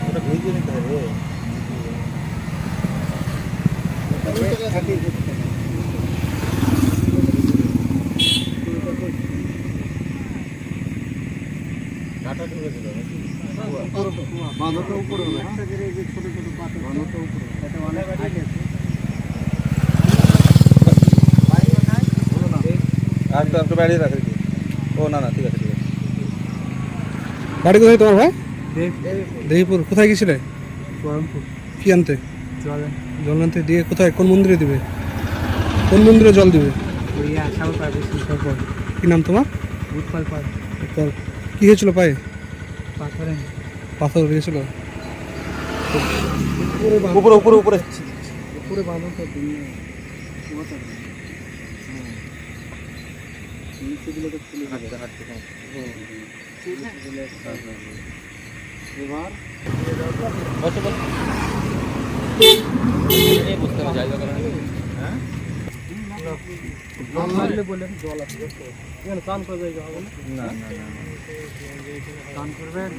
ওটা ভেজে নিতে হবে কাটা ঢুকে দিল নাকি বাঁধাটা উপরে হবে ছোট ছোট পাতা বাঁধাটা উপরে এটা অনেক আর তো একটু বাড়িয়ে রাখে ও না না ঠিক আছে ঠিক আছে। বাড়ি কোথায় তোমার ভাই? দেহিপুর কোথায় গেছিলে? কি আনতে জল আনতে দিয়ে কোথায়? কোন মন্দিরে দিবে? কোন মন্দিরে জল দিবে? কি নাম তোমার? উৎপল কি হয়েছিল পায়ে? পাথরে। পাথর হয়েছিল উপরে উপরে উপরে উপরে। বাঁধাটা তুমি নিচেগুলোকে খুলে হাঁটতে হাঁটতে এবার? বসো বুঝতে হবে জায়গা হ্যাঁ? জল লাগলে বলেন জল আছে এখানে স্নান করে না? না না না করবেন?